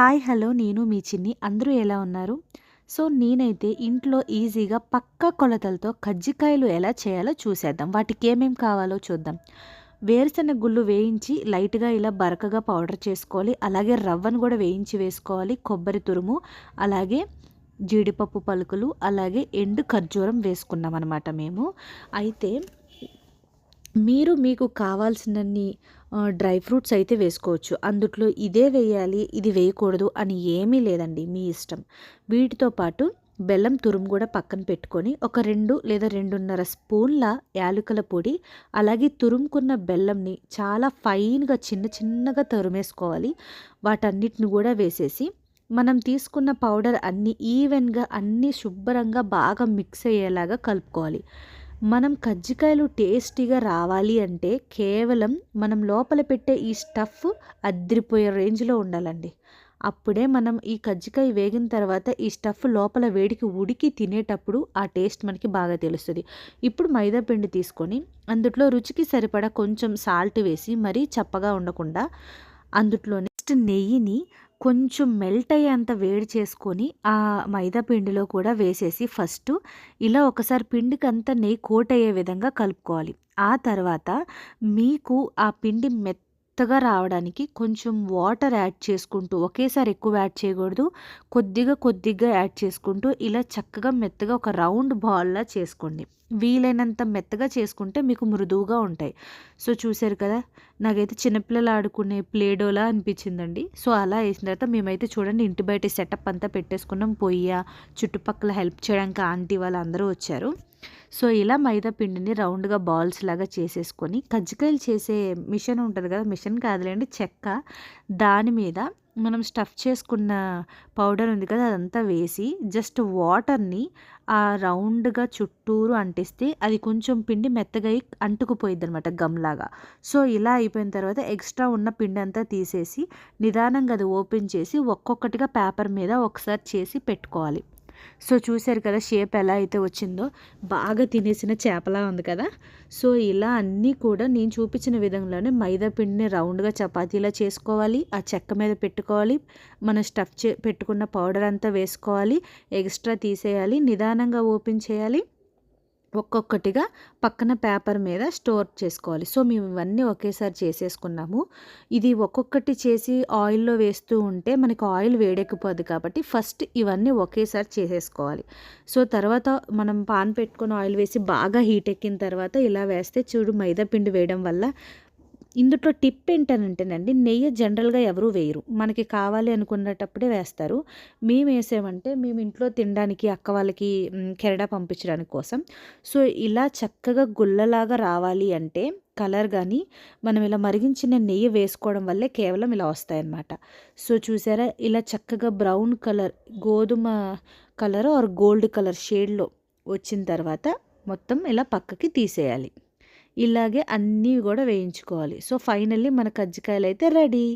Hi hello నేను మీ చిన్ని. అందరూ ఎలా ఉన్నారు? సో నేనైతే ఇంట్లో ఈజీగా పక్క కొలతలతో కజ్జికాయలు ఎలా చేయాలో చూసేద్దాం. వాటికి ఏమేమి కావాలో చూద్దాం. వేరుశనగ గుళ్ళు వేయించి లైట్గా ఇలా బరకగా పౌడర్ చేసుకోవాలి. అలాగే రవ్వను కూడా వేయించి వేసుకోవాలి. కొబ్బరి తురుము అలాగే జీడిపప్పు పలుకులు అలాగే ఎండు ఖర్జూరం వేసుకున్నాం అనమాట మేము. అయితే మీరు మీకు కావాల్సినన్ని డ్రై ఫ్రూట్స్ అయితే వేసుకోవచ్చు. అందుట్లో ఇదే వేయాలి ఇది వేయకూడదు అని ఏమీ లేదండి మీ ఇష్టం. వీటితో పాటు బెల్లం తురుము కూడా పక్కన పెట్టుకొని ఒక రెండు లేదా రెండున్నర స్పూన్ల యాలకుల పొడి అలాగే తురుముకున్న బెల్లంని చాలా ఫైన్గా చిన్న చిన్నగా తరుమేసుకోవాలి. వాటన్నిటిని కూడా వేసేసి మనం తీసుకున్న పౌడర్ అన్నీ ఈవెన్గా అన్నీ శుభ్రంగా బాగా మిక్స్ అయ్యేలాగా కలుపుకోవాలి. మనం కజ్జికాయలు టేస్టీగా రావాలి అంటే కేవలం మనం లోపల పెట్టే ఈ స్టఫ్ అద్రిపోయే రేంజ్లో ఉండాలండి. అప్పుడే మనం ఈ కజ్జికాయ వేగిన తర్వాత ఈ స్టఫ్ లోపల వేడికి ఉడికి తినేటప్పుడు ఆ టేస్ట్ మనకి బాగా తెలుస్తుంది. ఇప్పుడు మైదా పిండి తీసుకొని అందులో రుచికి సరిపడా కొంచెం సాల్ట్ వేసి మరీ చప్పగా ఉండకుండా అందుట్లోనే ఫస్ట్ నెయ్యిని కొంచెం మెల్ట్ అయ్యేంత వేడి చేసుకొని ఆ మైదా పిండిలో కూడా వేసేసి ఫస్ట్ ఇలా ఒకసారి పిండికి అంతా నెయ్యి కోట్ అయ్యే విధంగా కలుపుకోవాలి. ఆ తర్వాత మీకు ఆ పిండి మెత్త మెత్తగా రావడానికి కొంచెం వాటర్ యాడ్ చేసుకుంటూ ఒకేసారి ఎక్కువ యాడ్ చేయకూడదు. కొద్దిగా కొద్దిగా యాడ్ చేసుకుంటూ ఇలా చక్కగా మెత్తగా ఒక రౌండ్ బాల్లా చేసుకోండి. వీలైనంత మెత్తగా చేసుకుంటే మీకు మృదువుగా ఉంటాయి. సో చూసారు కదా నాకైతే చిన్నపిల్లలు ఆడుకునే ప్లేడోలా అనిపించిందండి. సో అలా వేసిన తర్వాత మేమైతే చూడండి ఇంటి బయట సెటప్ అంతా పెట్టేసుకున్నాం. పొయ్య చుట్టుపక్కల హెల్ప్ చేయడానికి ఆంటీ వాళ్ళు అందరూ వచ్చారు. సో ఇలా మైదా పిండిని రౌండ్గా బాల్స్ లాగా చేసేసుకొని కజ్జికాయలు చేసే మిషన్ ఉంటుంది కదా మిషన్ కాదులేండి చెక్క దాని మీద మనం స్టఫ్ చేసుకున్న పౌడర్ ఉంది కదా అదంతా వేసి జస్ట్ వాటర్ని ఆ రౌండ్గా చుట్టూరు అంటిస్తే అది కొంచెం పిండి మెత్తగా అంటుకుపోయిద్ది అనమాట గమ్లాగా. సో ఇలా అయిపోయిన తర్వాత ఎక్స్ట్రా ఉన్న పిండి అంతా తీసేసి నిదానంగా అది ఓపెన్ చేసి ఒక్కొక్కటిగా పేపర్ మీద ఒకసారి చేసి పెట్టుకోవాలి. సో చూశారు కదా షేప్ ఎలా అయితే వచ్చిందో. బాగా తినేసిన చేపలా ఉంది కదా. సో ఇలా అన్నీ కూడా నేను చూపించిన విధంగానే మైదా పిండిని రౌండ్గా చపాతీలా చేసుకోవాలి. ఆ చెక్క మీద పెట్టుకోవాలి. మనం స్టఫ్ చే పెట్టుకున్న పౌడర్ అంతా వేసుకోవాలి. ఎక్స్ట్రా తీసేయాలి. నిదానంగా ఓపెన్ చేయాలి. ఒక్కొక్కటిగా పక్కన పేపర్ మీద స్టోర్ చేసుకోవాలి. సో మేము ఇవన్నీ ఒకేసారి చేసేసుకున్నాము. ఇది ఒక్కొక్కటి చేసి ఆయిల్లో వేస్తూ ఉంటే మనకి ఆయిల్ వేడెక్కిపోదు కాబట్టి ఫస్ట్ ఇవన్నీ ఒకేసారి చేసేసుకోవాలి. సో తర్వాత మనం పాన్ పెట్టుకొని ఆయిల్ వేసి బాగా హీట్ ఎక్కిన తర్వాత ఇలా వేస్తే చూడు మైదా పిండి వేయడం వల్ల ఇందులో టిప్ ఏంటనంటేనండి నెయ్యి జనరల్గా ఎవరు వేయరు. మనకి కావాలి అనుకున్నటప్పుడే వేస్తారు. మేము వేసామంటే మేము ఇంట్లో తినడానికి అక్క వాళ్ళకి కెరడా పంపించడానికి కోసం. సో ఇలా చక్కగా గుల్లలాగా రావాలి అంటే కలర్ కానీ మనం ఇలా మరిగించిన నెయ్యి వేసుకోవడం వల్లే కేవలం ఇలా వస్తాయన్నమాట. సో చూసారా? ఇలా చక్కగా బ్రౌన్ కలర్ గోధుమ కలర్ ఆర్ గోల్డ్ కలర్ షేడ్లో వచ్చిన తర్వాత మొత్తం ఇలా పక్కకి తీసేయాలి. ఇలాగే అన్నీ కూడా వేయించుకోవాలి. సో ఫైనల్లీ మన కజ్జికాయలు అయితే రెడీ.